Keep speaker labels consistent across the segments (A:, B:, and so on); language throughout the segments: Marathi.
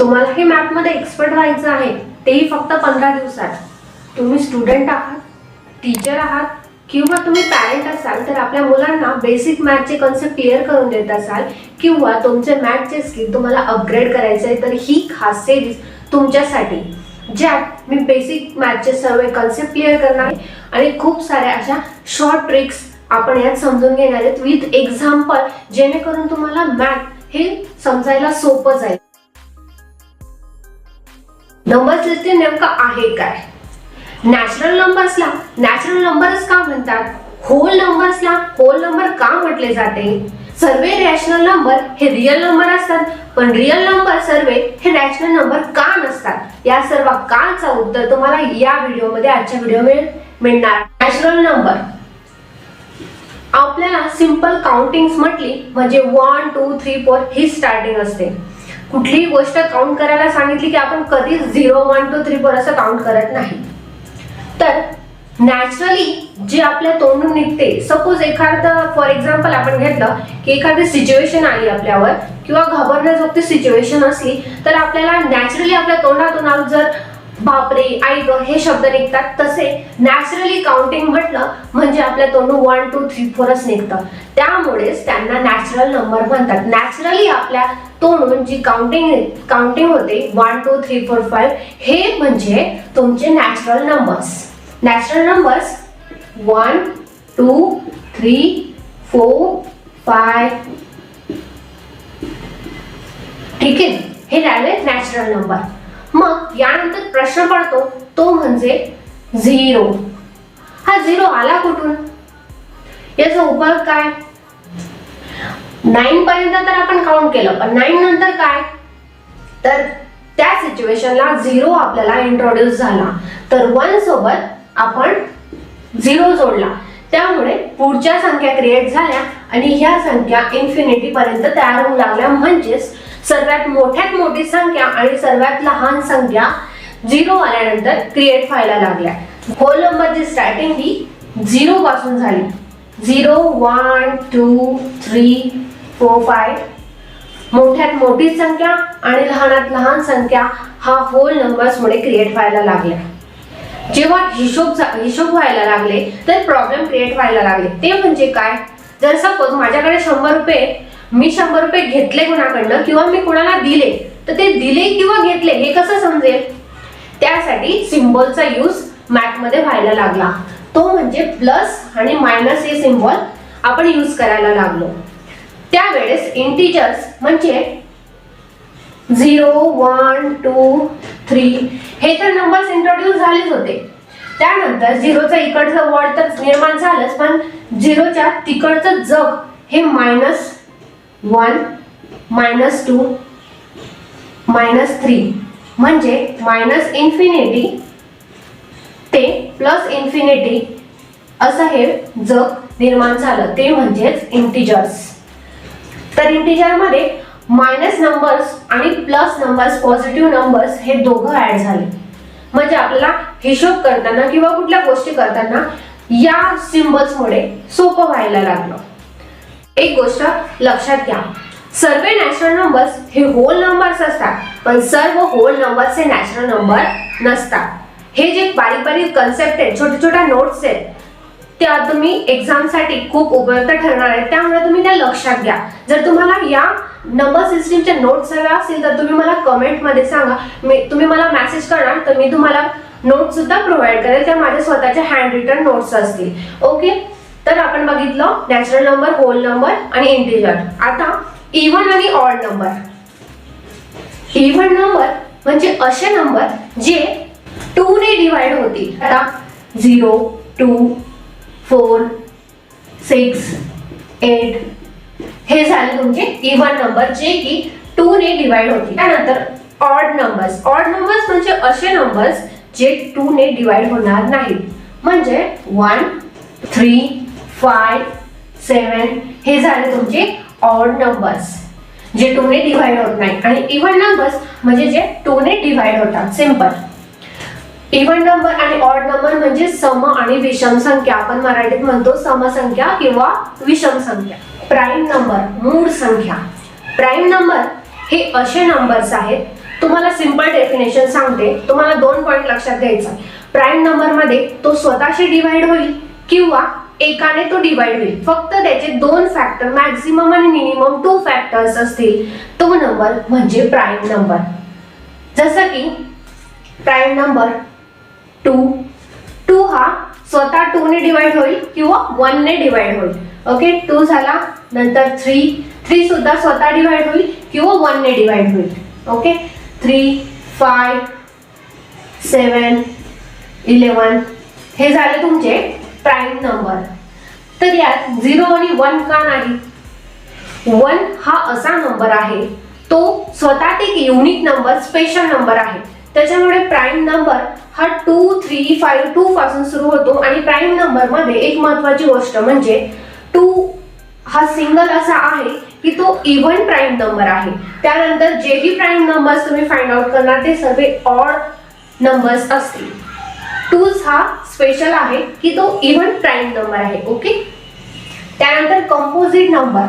A: तुम्हाला हे मॅथमध्ये एक्सपर्ट व्हायचं आहे तेही फक्त पंधरा दिवसात. तुम्ही स्टुडंट आहात टीचर आहात किंवा तुम्ही पॅरेंट असाल तर आपल्या मुलांना बेसिक मॅथचे कन्सेप्ट क्लिअर करून देत असाल किंवा तुमचे मॅथचे स्किल तुम्हाला अपग्रेड करायचे आहे तर ही खास सिरीज तुमच्यासाठी. ज्यात मी बेसिक मॅथचे सर्व कन्सेप्ट क्लिअर करणार आहे आणि खूप साऱ्या अशा शॉर्ट ट्रिक्स आपण यात समजून घेणार आहेत विथ एक्झाम्पल जेणेकरून तुम्हाला मॅथ हे समजायला सोपं जाईल. नंबर सिस्टीम नेमकं आहे काय? नॅचरल नंबर्सला नॅचरल नंबर्स का म्हणतात? होल नंबर्सला होल नंबर का म्हटले जाते? सर्वे रॅशनल नंबर हे रिअल नंबर असतात. पण रिअल नंबर सर्वे हे रॅशनल नंबर का नसतात? या सर्व काचं उत्तर तुम्हाला या व्हिडिओमध्ये आजच्या व्हिडिओ मिळणार नॅचरल नंबर आपल्याला सिंपल काउंटिंग म्हटली म्हणजे वन टू थ्री फोर ही स्टार्टिंग असते. कुठलीही गोष्ट काउंट करायला सांगितली की आपण कधीच zero one two three four असं काउंट करत नाही. तर नॅचरली जे आपल्या तोंडून निघते सपोज एखादं फॉर एक्झाम्पल आपण घेतलं की एखादी सिच्युएशन आली आपल्यावर किंवा घाबरण्याजोगती सिच्युएशन असली तर आपल्याला नॅचरली आपल्या तोंडातून जर बापरे आई ग हे शब्द निघतात. तसे नॅचरली काउंटिंग म्हटलं म्हणजे आपल्या तोंडून वन टू थ्री फोरच निघतं. त्यामुळेच त्यांना नॅचरल नंबर म्हणतात. नॅचरली आपल्या तोंडून जी काउंटिंग काउंटिंग होते one two three four five हे म्हणजे तुमचे natural numbers natural numbers one two three four five ठीक आहे? हे राहिले नॅचरल नंबर मग यानंतर प्रश्न पडतो तो म्हणजे झिरो. हा झिरो आला कुठून? याचा उपयोग काय? नाईन पर्यंत तर आपण काउंट केलं पण नाईन नंतर काय? तर त्या सिच्युएशनला झिरो आपल्याला इंट्रोड्यूस झाला. तर वन सोबत आपण झिरो जोडला. त्यामुळे पुढच्या संख्या क्रिएट झाल्या आणि ह्या संख्या इन्फिनिटी पर्यंत तयार होऊ लागल्या. म्हणजेच सर्वात मोठ्यात मोठी संख्या आणि सर्वात लहान संख्या झिरो आल्यानंतर क्रिएट व्हायला लागल्या. होल नंबरची स्टार्टिंग ही झिरो पासून झाली. Zero one two three four five मोठ्यात मोठी संख्या आणि लहानात लहान संख्या हा होल नंबर्समुळे क्रिएट व्हायला लागल्या. जेव्हा हिशोब हिशोब व्हायला लागले तर प्रॉब्लेम क्रिएट व्हायला लागले. ते म्हणजे काय? जर सपोज माझ्याकडे शंभर रुपये मी शंभर रुपये घेतले कुणाकडनं किंवा मी कुणाला दिले तर ते दिले किंवा घेतले हे कसं समजेल? त्यासाठी सिम्बॉलचा यूज मॅथमध्ये व्हायला लागला. तो म्हणजे प्लस आणि मायनस हे सिम्बॉल आपण यूज करायला लागलो. त्यावेळेस इंटिजर्स म्हणजे झिरो वन टू थ्री हे तर नंबर्स इंट्रोड्यूस झालेच होते. त्यानंतर झिरोचं इकडचं वर्ड तर निर्माण झालंच पण झिरोच्या तिकडचं जग हे minus one minus two minus three. म्हणजे मायनस इन्फिनिटी ते प्लस इन्फिनिटी असं हे जग निर्माण झालं. ते म्हणजेच इंटिजर्स तर इंटिजरमध्ये मायनस नंबर्स आणि प्लस नंबर्स पॉझिटिव्ह नंबर्स हे दोघं ऍड झाले. म्हणजे आपल्याला हिशोब करताना किंवा कुठल्या गोष्टी करताना या सिम्बल्समुळे सोपं व्हायला लागलं. एक गोष्ट लक्षात घ्या. सर्व नॅचरल नंबर्स हे होल नंबर्स असतात पण सर्व होल नंबर्स हे नॅचरल नंबर नसतात. हे जे बारीक बारीक कन्सेप्ट आहेत छोट्या छोट्या नोट्स आहेत त्या तुम्ही एक्झामसाठी खूप उपयुक्त ठरणार आहेत. त्यामुळे तुम्ही त्या लक्षात घ्या. जर तुम्हाला या नंबर सिस्टीमच्या नोट्स हव्या असतील तर तुम्ही मला कमेंटमध्ये सांगा. मी तुम्ही मला मेसेज करणार तर मी तुम्हाला नोट्स सुद्धा प्रोव्हाइड करेल. त्या माझ्या स्वतःच्या हँड रिटर्न नोट्स असतील. ओके तर आपण बघितलं नॅचरल नंबर होल नंबर आणि इंटिजर आता e इव्हन आणि ऑड नंबर इव्हन नंबर म्हणजे असे नंबर जे टू ने डिवाइड होतील. आता zero two four six eight हे झाले तुमचे e इव्हन नंबर जे की टू ने डिवाइड होतील. त्यानंतर ऑड नंबर्स ऑड नंबर्स म्हणजे असे नंबर्स जे टू ने डिवाइड होणार नाहीत. म्हणजे वन थ्री फाय सेवन हे झाले तुमचे ऑड नंबर्स जे टूने डिव्हाइड डिवाइड होत नाही. आणि इव्हन नंबर्स म्हणजे जे टूने डिवाइड होतात. सिंपल इव्हन नंबर आणि ऑड नंबर म्हणजे सम आणि विषम संख्या. आपण मराठीत म्हणतो समसंख्या किंवा विषम संख्या. प्राईम नंबर मूळ संख्या. प्राईम नंबर हे असे नंबर्स आहेत. तुम्हाला सिंपल डेफिनेशन सांगते. तुम्हाला दोन पॉईंट लक्षात घ्यायचा प्राईम नंबरमध्ये तो स्वतःशी डिवाइड होईल किंवा एकाने तो डिवाइड होईल. फक्त त्याचे दोन फॅक्टर मॅक्झिमम आणि मिनिमम टू फॅक्टर्स असतील. तो नंबर म्हणजे प्राईम नंबर जसं की प्राईम नंबर टू टू हा स्वतः टू ने डिवाइड होईल किंवा वन ने डिवाइड होईल. ओके टू झाला नंतर थ्री थ्री सुद्धा स्वतः डिवाइड होईल किंवा वन ने डिवाइड होईल. Okay three five seven eleven हे झाले तुमचे प्राईम नंबर. तर यात झिरो आणि वन का नाही? वन हा असा नंबर आहे तो स्वतः एक युनिक नंबर स्पेशल नंबर आहे. त्याच्यामुळे प्राईम नंबर हा टू थ्री फाईव्ह टू पासून सुरू होतो आणि प्राईम नंबरमध्ये एक महत्वाची गोष्ट म्हणजे टू हा सिंगल असा आहे की तो इव्हन प्राईम नंबर आहे. त्यानंतर जेही प्राईम नंबर्स तुम्ही फाइंड आउट करणार ते सर्व ऑड नंबर्स असतील. टूज हा स्पेशल आहे की तो इव्हन प्राईम नंबर आहे ओके त्यानंतर कंपोजिट नंबर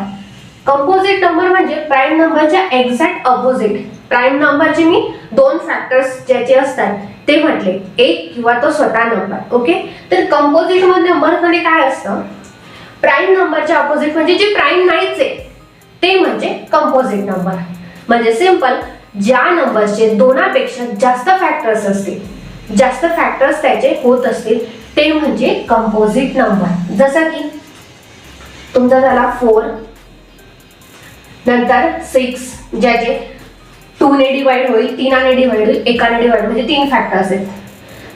A: कंपोजिट नंबर म्हणजे प्राईम नंबरच्या एक्झॅक्ट अपोजिट प्राईम नंबरचे मी दोन फॅक्टर्स ज्याचे असतात ते म्हटले. एक किंवा तो स्वतः नंबर ओके तर कंपोजिट नंबर काय असतं? प्राईम नंबरच्या अपोजिट म्हणजे जे प्राईम नाहीच आहे ते म्हणजे कंपोजिट नंबर म्हणजे सिंपल ज्या नंबरचे दोनापेक्षा जास्त फॅक्टर्स असतील जास्त फॅक्टर्स त्याचे होत असतील ते म्हणजे कंपोजिट नंबर जसं की तुमचा झाला फोर नंतर सिक्स ज्याचे टूने डिवाइड होईल तीनाने डिवाइड होईल एकाने डिवाइड म्हणजे तीन फॅक्टर्स आहेत.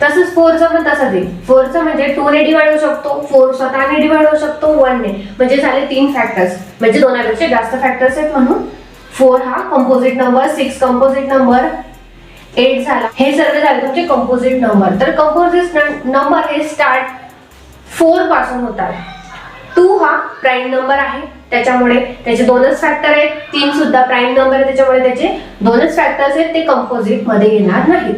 A: तसंच फोरचं पण तसंच आहे. फोरचं म्हणजे टूने डिवाइड होऊ शकतो फोर स्वतःने डिवाइड होऊ शकतो वनने म्हणजे झाले तीन फॅक्टर्स म्हणजे दोनापेक्षा जास्त फॅक्टर्स आहेत म्हणून फोर हा composite number six composite number eight झाला. हे सर्व झाले तुमचे कंपोजिट नंबर तर कंपोजिट नंबर हे स्टार्ट फोरपासून होतात. टू हा प्राईम नंबर आहे. त्याच्यामुळे त्याचे दोनच फॅक्टर आहेत. तीन सुद्धा प्राईम नंबर आहे. त्याच्यामुळे त्याचे दोनच फॅक्टर्स आहेत. ते कंपोजिटमध्ये येणार नाहीत.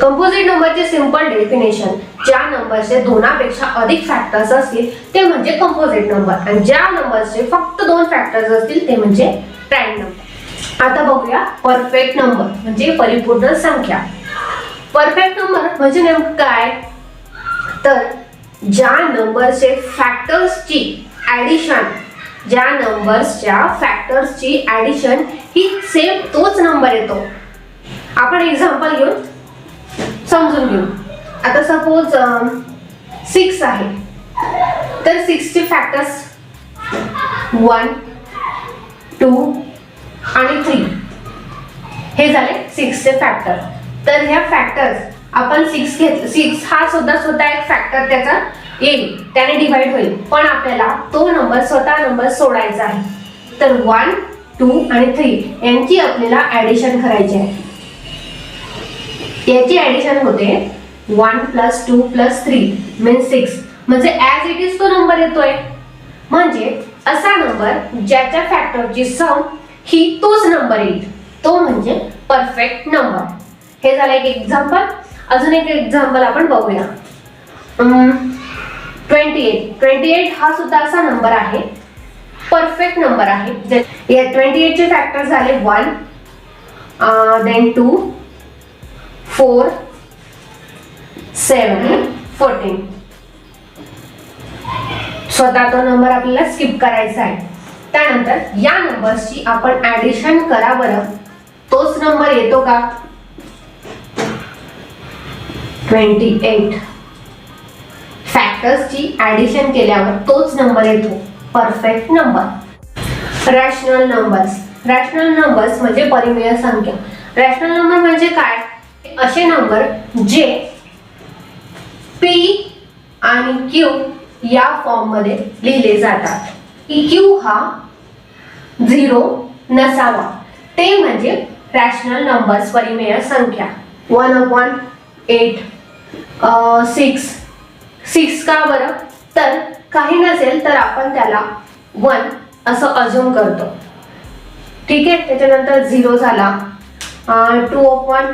A: कंपोजिट नंबरचे सिंपल डेफिनेशन ज्या नंबरचे दोनापेक्षा अधिक फॅक्टर्स असतील ते म्हणजे कंपोजिट नंबर आणि ज्या नंबरचे फक्त दोन फॅक्टर्स असतील ते म्हणजे प्राईम नंबर आता बघूया परफेक्ट नंबर म्हणजे परिपूर्ण संख्या. परफेक्ट नंबर म्हणजे नेमकं काय? तर ज्या नंबरचे फॅक्टर्सची ऍडिशन ज्या नंबर्सच्या फॅक्टर्सची ऍडिशन ही सेम तोच नंबर येतो. आपण एक्झाम्पल घेऊन समजून घेऊ. आता सपोज सिक्स आहे. तर सिक्सचे फॅक्टर्स वन आणि थ्री हे झाले सिक्सचे फॅक्टर तर ह्या फॅक्टर्स आपण सिक्स घेतलं सिक्स हा सुद्धा स्वतः एक फॅक्टर त्याचा येईल. त्याने डिवाइड होईल. पण आपल्याला तो नंबर स्वतः नंबर सोडायचा आहे. तर वन टू आणि थ्री यांची आपल्याला ऍडिशन करायची आहे. याची ऍडिशन होते one plus two plus three means six म्हणजे ऍज इट इज तो नंबर येतोय. म्हणजे असा नंबर ज्याच्या फॅक्टरची सम ही तोच नंबर येईल. तो म्हणजे परफेक्ट नंबर हे झालं एक एक्झाम्पल अजून एक एक्झाम्पल आपण बघूया. ट्वेंटी एट ट्वेंटी एट हा सुद्धा असा नंबर आहे. परफेक्ट नंबर आहे. या ट्वेंटी एटचे फॅक्टर झाले one then two four seven fourteen स्वतः तो नंबर आपल्याला स्किप करायचा आहे. त्यानंतर या नंबर्सची आपण ऍडिशन करा बरं. तोच नंबर येतो का? ट्वेंटी एट फॅक्टर्सची ऍडिशन केल्यावर तोच नंबर येतो. Perfect number rational numbers rational numbers म्हणजे परिमेय संख्या. रॅशनल नंबर म्हणजे काय? असे नंबर जे पी आणि क्यू या फॉर्ममध्ये लिहिले जातात. क्यू हा झिरो नसावा. ते म्हणजे रॅशनल नंबर्स परिमेय संख्या. One upon eight six six का बरं? तर काही नसेल तर आपण त्याला वन असं अजून करतो. ठीक आहे? त्याच्यानंतर झिरो झाला. टू अपॉन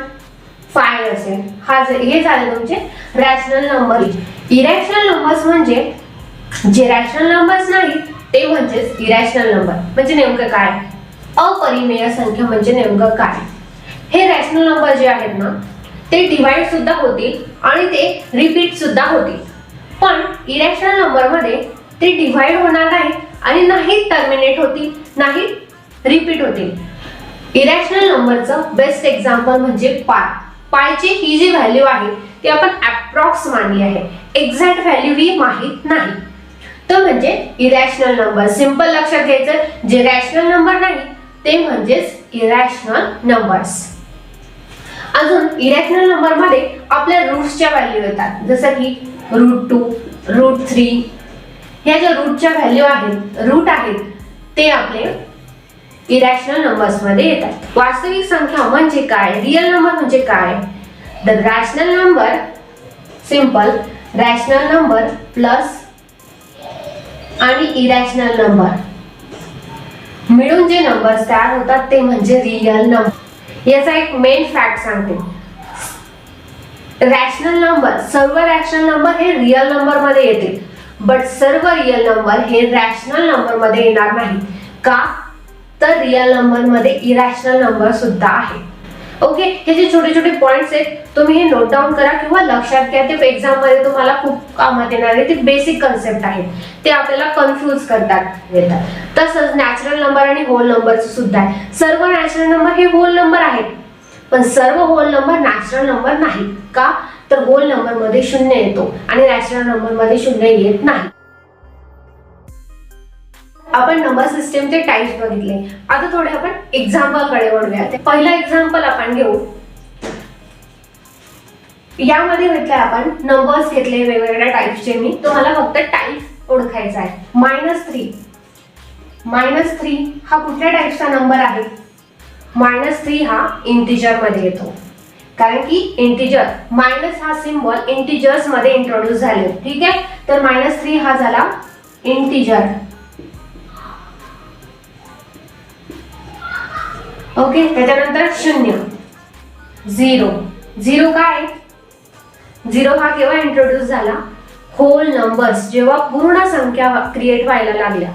A: फाय असेल. हा हे झाले तुमचे रॅशनल नंबर इरॅशनल नंबर्स म्हणजे जे रॅशनल नंबर्स नाहीत ते म्हणजेच इरॅशनल नंबर म्हणजे नेमकं काय? अपरिमेय संख्या म्हणजे नेमकं काय? हे रॅशनल नंबर जे आहेत ना ते डिवाइड सुद्धा होतील आणि ते रिपीट सुद्धा होतील. पण इरॅशनल नंबरमध्ये ते डिवाइड होणार नाही आणि नाही टर्मिनेट होतील नाही रिपीट होतील. इरॅशनल नंबरचं बेस्ट एक्झाम्पल म्हणजे पाय. पायची ही जी व्हॅल्यू आहे ती आपण अप्रॉक्स मानली आहे. एक्झॅक्ट व्हॅल्यू ही माहीत नाही. तो म्हणजे इरॅशनल नंबर सिंपल लक्षात घ्यायचं जे रॅशनल नंबर नाही ते म्हणजेच इरॅशनल नंबर्स अजून इरॅशनल नंबरमध्ये आपल्या रूट्सच्या व्हॅल्यू येतात. जसं की रूट टू रूट थ्री ह्या ज्या रूटच्या व्हॅल्यू आहेत रूट आहेत ते आपले इरॅशनल नंबर्समध्ये येतात. वास्तविक संख्या म्हणजे काय? रिअल नंबर म्हणजे काय? The rational number simple rational number plus आणि इरॅशनल नंबर मिळून जे नंबर्स तयार होतात ते म्हणजे रियल नंबर याचा एक मेन फॅक्ट सांगते. रॅशनल नंबर सर्व रॅशनल नंबर हे रिअल नंबरमध्ये येतील. बट सर्व रिअल नंबर हे रॅशनल नंबरमध्ये येणार नाही. का? तर रिअल नंबरमध्ये इरॅशनल नंबर सुद्धा आहे. ओके हे जे छोटे छोटे पॉइंट्स आहेत तुम्ही हे नोट डाऊन करा किंवा लक्षात घ्या. ते एक्झाममध्ये तुम्हाला खूप कामात येणार ते बेसिक कन्सेप्ट आहेत. ते आपल्याला कन्फ्यूज करतात येतात. तसंच नॅचरल नंबर आणि होल नंबरचं सुद्धा आहे. सर्व नॅचरल नंबर हे होल नंबर आहेत. पण सर्व होल नंबर नॅचरल नंबर नाही. का? तर होल नंबरमध्ये शून्य येतो आणि नॅचरल नंबरमध्ये शून्य येत नाही. आपण नंबर सिस्टीमचे टाईप्स बघितले. आता थोडे आपण एक्झाम्पलकडे वळूया. पहिला एक्झाम्पल आपण घेऊ. यामध्ये घेतलंय आपण नंबर्स घेतले वेगवेगळ्या टाईप्सचे मी तुम्हाला फक्त टाईप ओळखायचा आहे. मायनस थ्री मायनस थ्री हा कुठल्या टाईपचा नंबर आहे? मायनस थ्री हा इंटिजरमध्ये येतो. कारण की इंटिजर मायनस हा सिम्बॉल इंटिजर्समध्ये इंट्रोड्यूस झाले. ठीक आहे? तर मायनस थ्री हा झाला इंटिजर ओके त्याच्यानंतर शून्य. झिरो. झिरो काय? झिरो हा केव्हा इंट्रोड्यूस झाला? होल नंबर्स जेव्हा पूर्ण संख्या क्रिएट व्हायला लागल्या.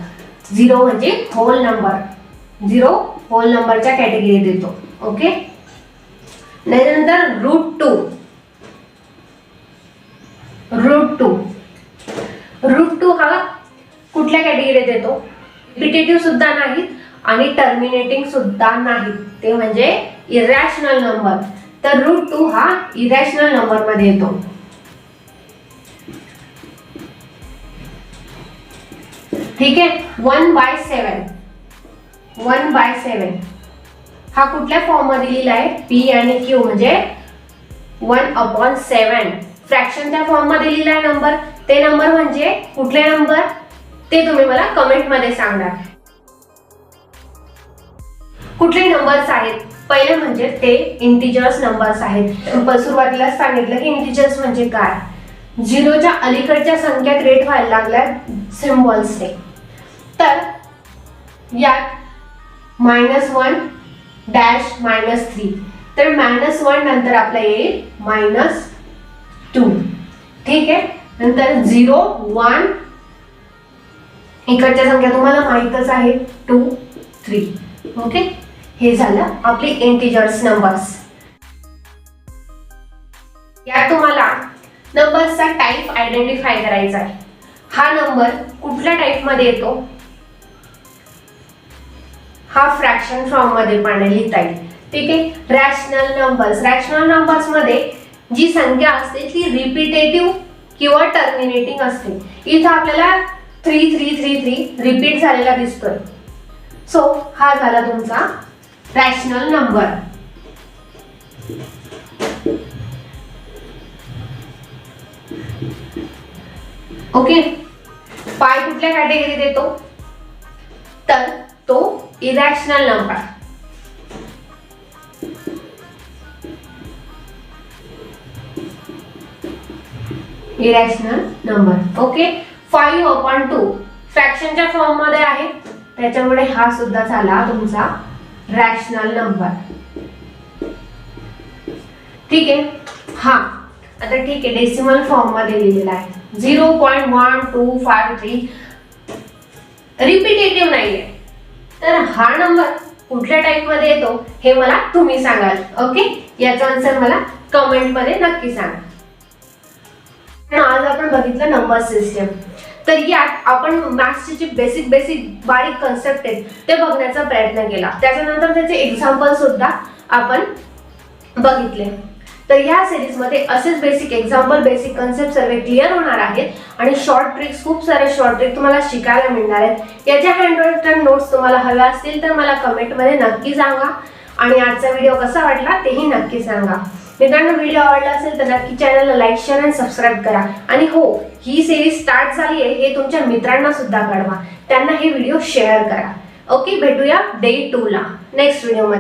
A: झिरो म्हणजे होल नंबर झिरो होल नंबरच्या कॅटेगरीत येतो ओके? त्याच्यानंतर root two root two root two हा कुठल्या कॅटेगरीत येतो रिपिटेटिव्ह सुद्धा नाहीत आणि टर्मिनेटिंग सुद्धा नाहीत ते म्हणजे इरॅशनल नंबर तर रूट टू हा इरॅशनल नंबरमध्ये येतो. ठीक आहे? One by seven one by seven हा कुठल्या फॉर्ममध्ये लिहिला आहे? पी आणि क्यू म्हणजे वन अपॉन सेवन फ्रॅक्शनच्या फॉर्ममध्ये लिहिला आहे नंबर ते नंबर म्हणजे कुठले नंबर ते तुम्ही मला कमेंटमध्ये सांगणार कुठले नंबर्स आहेत? पहिले म्हणजे ते इंटिजर्स नंबर्स आहेत. सुरुवातीला सांगितलं की इंटिजर्स म्हणजे काय? झिरोच्या अलीकडच्या संख्या क्रिएट व्हायला लागल्या सिम्बॉल्सने तर यात minus one dash minus three तर मायनस वन नंतर आपला येईल मायनस टू ठीक आहे? नंतर झिरो वन इकडच्या संख्या तुम्हाला माहीतच आहे. टू थ्री ओके हे झालं आपले इंटिजर्स नंबर्स यात तुम्हाला नंबर्सचा टाईप आयडेंटिफाय करायचा आहे. हा नंबर कुठल्या टाईपमध्ये येतो? हा फ्रॅक्शन फॉर्ममध्ये पण लिहिता येईल. ठीक आहे रॅशनल नंबर्स रॅशनल नंबर्समध्ये जी संख्या असते ती रिपिटेटिव्ह किंवा टर्मिनेटिंग असते. इथं आपल्याला three three three three repeat झालेला दिसतोय. सो हा झाला तुमचा रॅशनल नंबर ओके पाय कुठल्या कॅटेगरीत येतो तर तो irrational number irrational number okay five upon two फ्रॅक्शनच्या फॉर्ममध्ये आहे. त्याच्यामुळे हा सुद्धा झाला तुमचा रॅशनल नंबर ठीक आहे? हा. आता ठीक आहे डेसिमल फॉर्ममध्ये लिहिलेला आहे. Zero point one two five three repetitive आहे तर हा नंबर कुठल्या टाईपमध्ये येतो? हे मला तुम्ही सांगाल ओके याचा आन्सर मला कमेंटमध्ये नक्की सांगा. आज आपण बघितलं नंबर सिस्टम तर यात आपण मॅथ्सचे जे बेसिक बेसिक बारीक कन्सेप्ट आहेत ते बघण्याचा प्रयत्न केला. त्याच्यानंतर त्याचे एक्झाम्पल सुद्धा आपण बघितले. तर या सिरीजमध्ये असेच बेसिक एक्झाम्पल बेसिक कन्सेप्ट सर्व क्लिअर होणार आहेत. आणि शॉर्ट ट्रिक्स खूप सारे शॉर्ट ट्रिक तुम्हाला शिकायला मिळणार आहेत. याच्या हँड नोट्स तुम्हाला हव्या असतील तर मला कमेंटमध्ये नक्की सांगा. आणि आजचा व्हिडिओ कसा वाटला तेही नक्की सांगा. मित्रांनो व्हिडिओ आवडला असेल तर नक्की चॅनलला लाईक शेअर आणि सबस्क्राईब करा. आणि हो ही सिरीज स्टार्ट झाली आहे हे तुमच्या मित्रांना सुद्धा कळवा त्यांना हे व्हिडिओ शेअर करा. ओके भेटूया डे टू ला. नेक्स्ट व्हिडिओमध्ये